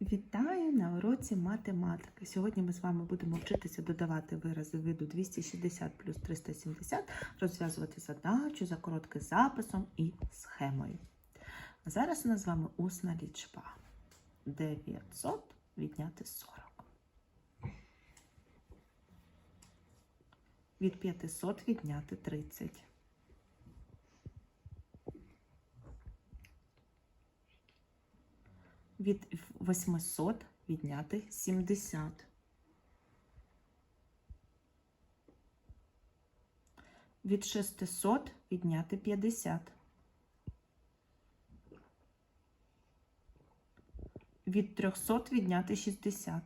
Вітаю на уроці математики. Сьогодні ми з вами будемо вчитися додавати вирази виду 260 плюс 370, розв'язувати задачу за коротким записом і схемою. А зараз у нас з вами усна лічба. 900 відняти 40. Від 500 відняти 30. Від 800 відняти 70. Від 600 відняти 50. Від 300 відняти 60.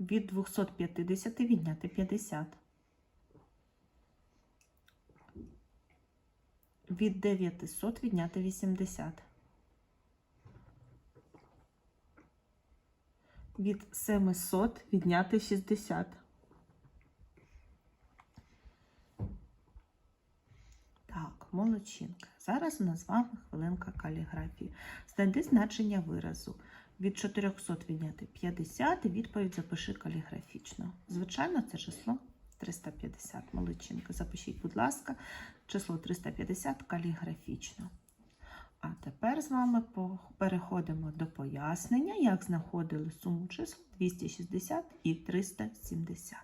Від 250 відняти 50. Від 900 відняти 80. Від 700 відняти 60. Так, молодчинка. Зараз у нас з вами хвилинка каліграфії. Знайди значення виразу. Від 400 відняти 50 і відповідь запиши каліграфічно. Звичайно, це число 350. Молодчинка. Запишіть, будь ласка, число 350 каліграфічно. А тепер з вами переходимо до пояснення, як знаходили суму чисел 260 і 370.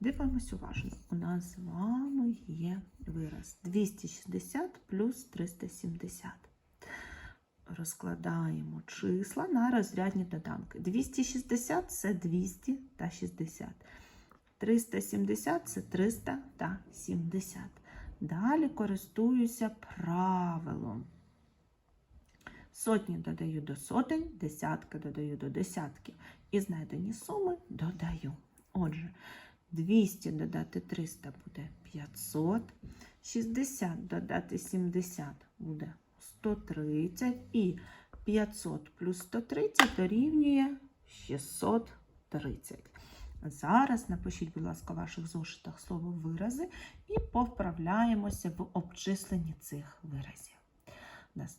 Дивимось уважно. У нас з вами є вираз 260 плюс 370. Розкладаємо числа на розрядні доданки. 260 це 200 та 60. 370 це 300 та 70. Далі користуюся правилом. Сотні додаю до сотень, десятки додаю до десятків. І знайдені суми додаю. Отже, 200 додати 300 буде 500, 60 додати 70 буде 130 і 500 плюс 130 дорівнює 630. Зараз напишіть, будь ласка, в ваших зошитах слово вирази і повправляємося в обчисленні цих виразів.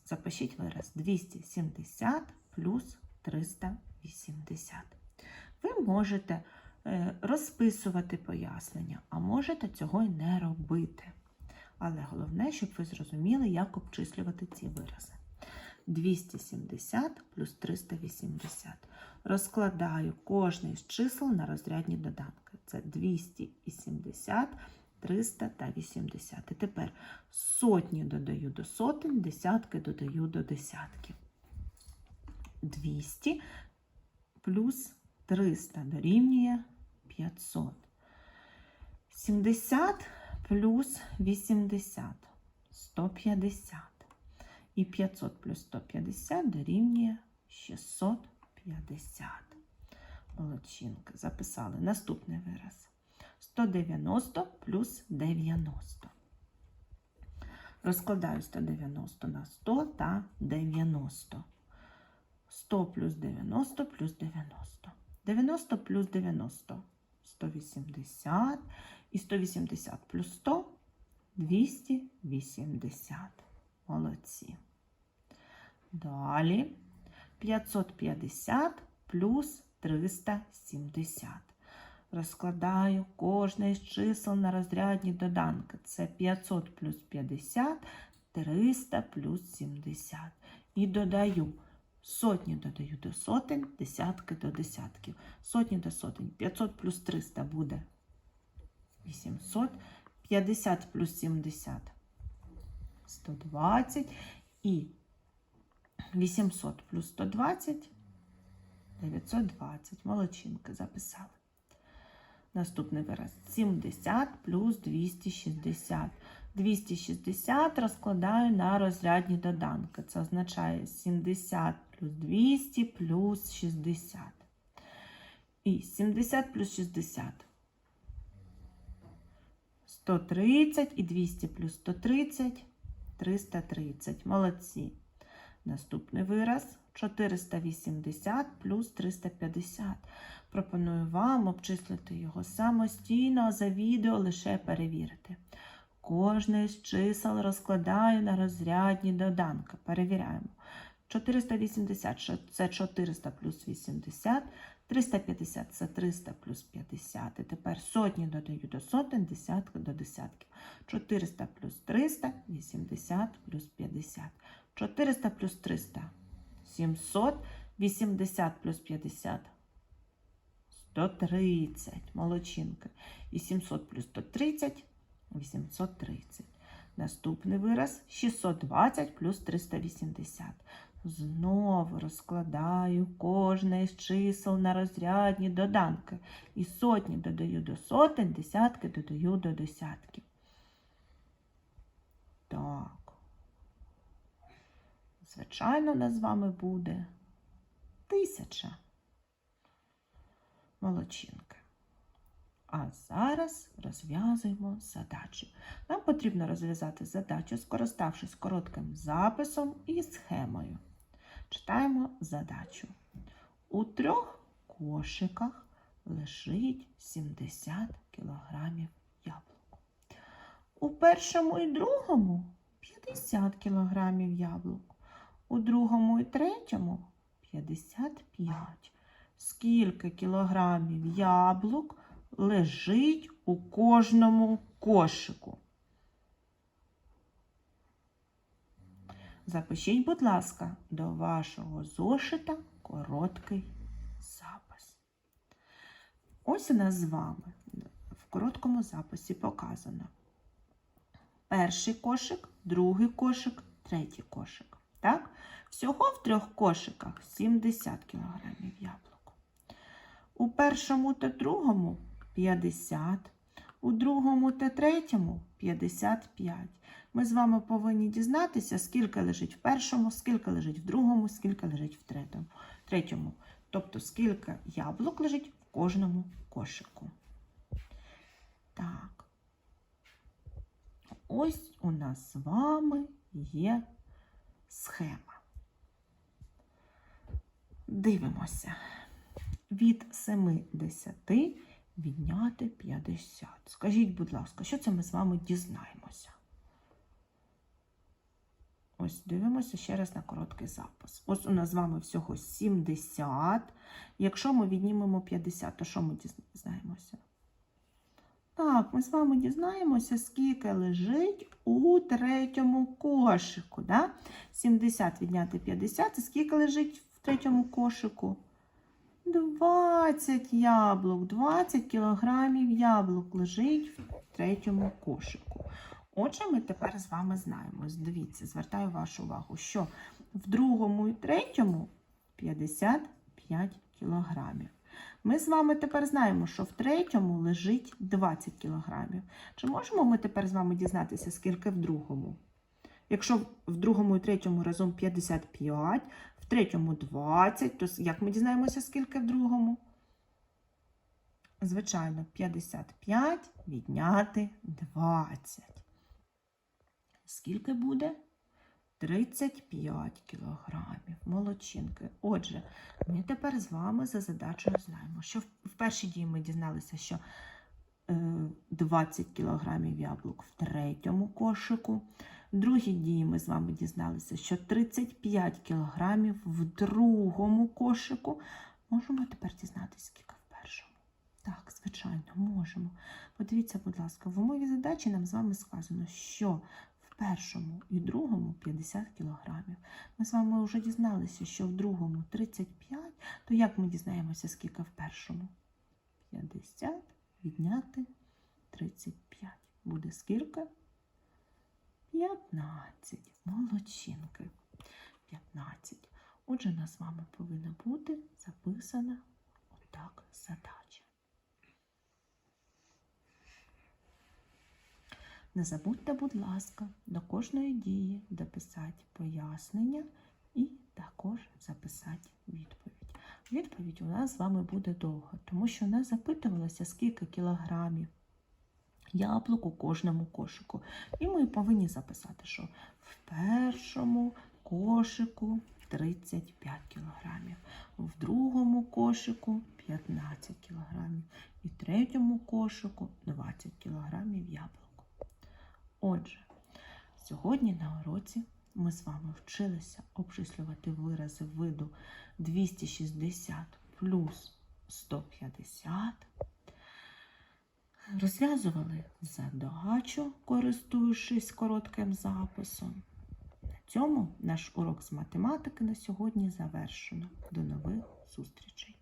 Запишіть вираз 270 плюс 380. Ви можете е, розписувати пояснення, а можете цього й не робити. Але головне, щоб ви зрозуміли, як обчислювати ці вирази. 270 плюс 380. Розкладаю кожне з чисел на розрядні доданки. Це 270, 300 та 80. І тепер сотні додаю до сотень, десятки додаю до десятків. 200 плюс 300 дорівнює 500. 70 плюс 80 150. І 500 плюс 150 дорівнює 650. Молодчинка. Записали наступний вираз. 190 плюс 90. Розкладаю 190 на 100 та 90. 100 плюс 90 плюс 90. 90 плюс 90 180. І 180 плюс 100 280. Молодці. Далі 550 плюс 370. Розкладаю кожне з чисел на розрядні доданки. Це 500 плюс 50, 300 плюс 70. І додаю сотні додаю до сотень, десятки до десятків. Сотні до сотень. 500 плюс 300 буде 800. 50 плюс 70 120 і 800 плюс 120 920. Молодчинки записали. Наступний вираз 70 плюс 260. 260 розкладаю на розрядні доданки. Це означає 70 плюс 200 плюс 60. І 70 плюс 60. 130 і 200 плюс 130 330. Молодці. Наступний вираз 480 плюс 350. Пропоную вам обчислити його самостійно, за відео лише перевірити. Кожне з чисел розкладаю на розрядні доданки. Перевіряємо. 480 це 400 плюс 80, 350 це 300 плюс 50. І тепер сотні додаю до сотень, десятки до десятків. 400 плюс 300, 80 плюс 50. 400 плюс 300, 700, 80 плюс 50, 130. Молодчинки. І 700 плюс 130, 830. Наступний вираз 620 плюс 380. Знову розкладаю кожне із чисел на розрядні доданки. І сотні додаю до сотень, десятки додаю до десятків. Так. Звичайно, у нас з вами буде тисяча. Молодчинки. А зараз розв'язуємо задачу. Нам потрібно розв'язати задачу, скориставшись коротким записом і схемою. Читаємо задачу. У трьох кошиках лежить 70 кг яблук. У першому і другому 50 кг яблук. У другому і третьому 55. Скільки кілограмів яблук лежить у кожному кошику? Запишіть, будь ласка, до вашого зошита короткий запис. Ось у нас з вами в короткому записі показано перший кошик, другий кошик, третій кошик. Так? Всього в трьох кошиках 70 кг яблук. У першому та другому 50, у другому та третьому 55. Ми з вами повинні дізнатися, скільки лежить в першому, скільки лежить в другому, скільки лежить в третьому. третьому. Тобто, скільки яблук лежить в кожному кошику. Так. Ось у нас з вами є схема. Дивимося. Від 70 відняти 50. Скажіть, будь ласка, що це ми з вами дізнаємося? Ось дивимося ще раз на короткий запис. Ось у нас з вами всього 70. Якщо ми віднімемо 50, то що ми дізнаємося? Так, ми з вами дізнаємося, скільки лежить у третьому кошику. Да? 70 відняти 50, це скільки лежить в третьому кошику? 20 яблук, 20 кілограмів яблук лежить в третьому кошику. Отже, ми тепер з вами знаємо. Дивіться, звертаю вашу увагу, що в другому і третьому 55 кілограмів. Ми з вами тепер знаємо, що в третьому лежить 20 кілограмів. Чи можемо ми тепер з вами дізнатися, скільки в другому? Якщо в другому і третьому разом 55, в третьому 20, то як ми дізнаємося, скільки в другому? Звичайно, 55 відняти 20. Скільки буде? 35 кілограмів. Молодчинки. Отже, ми тепер з вами за задачею знаємо, що в першій дії ми дізналися, що 20 кілограмів яблук в третьому кошику. В другій дії ми з вами дізналися, що 35 кілограмів в другому кошику. Можемо тепер дізнатися, скільки в першому. Так, звичайно, можемо. Подивіться, будь ласка, в умові задачі нам з вами сказано, що в першому і другому 50 кілограмів. Ми з вами вже дізналися, що в другому 35, то як ми дізнаємося, скільки в першому? 50 відняти 35. Буде скільки? 15. Молодчинки. 15. Отже, у нас з вами повинна бути записана отак задача. Не забудьте, будь ласка, до кожної дії дописати пояснення і також записати відповідь. Відповідь у нас з вами буде довга, тому що у нас запитувалося, скільки кілограмів яблук у кожному кошику. І ми повинні записати, що в першому кошику 35 кілограмів, в другому кошику 15 кілограмів і в третьому кошику 20 кілограмів яблук. Отже, сьогодні на уроці ми з вами вчилися обчислювати вирази виду 260 плюс 150. Розв'язували задачу, користуючись коротким записом. На цьому наш урок з математики на сьогодні завершено. До нових зустрічей!